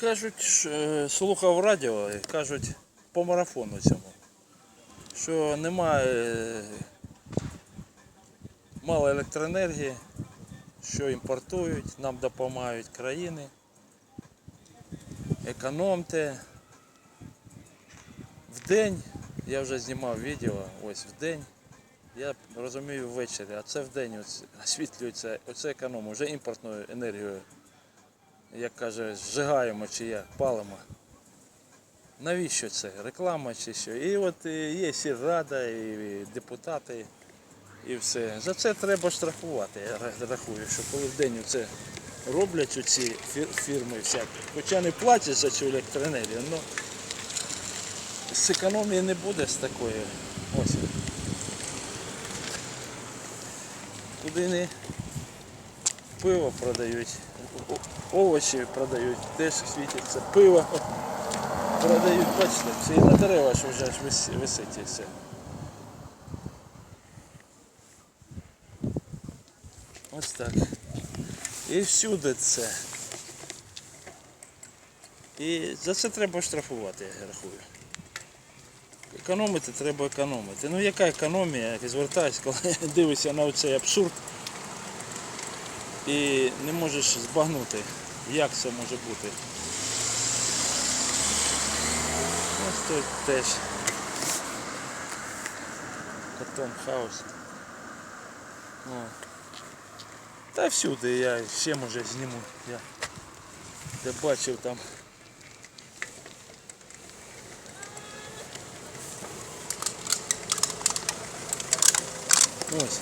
кажуть, е, слухав радіо, кажуть по марафону цьому, що немає е, мало електроенергії, що імпортують, нам допомагають країни. Економте. В день, я вже знімав відео, ось в день. Я розумію ввечері, а це в день освітлюється, оце економимо, вже імпортною енергією, як каже, зжигаємо чи як, палимо. Навіщо це? Реклама чи що? І от є і рада, і депутати, і все. За це треба штрафувати, я рахую, що коли в день це роблять фір- фірми всякі, хоча не платять за цю електроенергію, але з економії не буде з такої. Ось. Куди не пиво продають, овочі продають, теж світиться пиво продають, бачите, і на дерева, що вже висить і все. Ось так. І всюди це. І за це треба штрафувати, я рахую. Економити треба економити. Ну яка економія, я звертаюсь, коли дивишся на цей абсурд і не можеш збагнути, як це може бути. Ось тут теж картон хаус. О. Та всюди я ще може зніму. Я де бачив там. Ось,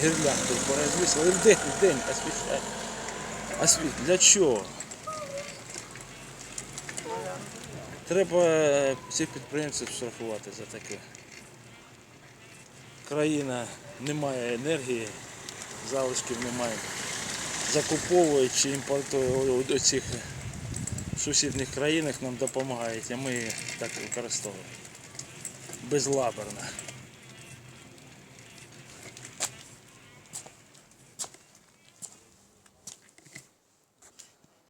гірлянди порозвісили. В день, в день освіщає. Освіт. Для чого? Треба цих підприємців штрафувати за таке. Країна не має енергії, залишків немає. Закуповують чи імпортують у цих сусідніх країнах нам допомагають, а ми так використовуємо. Безлаберно.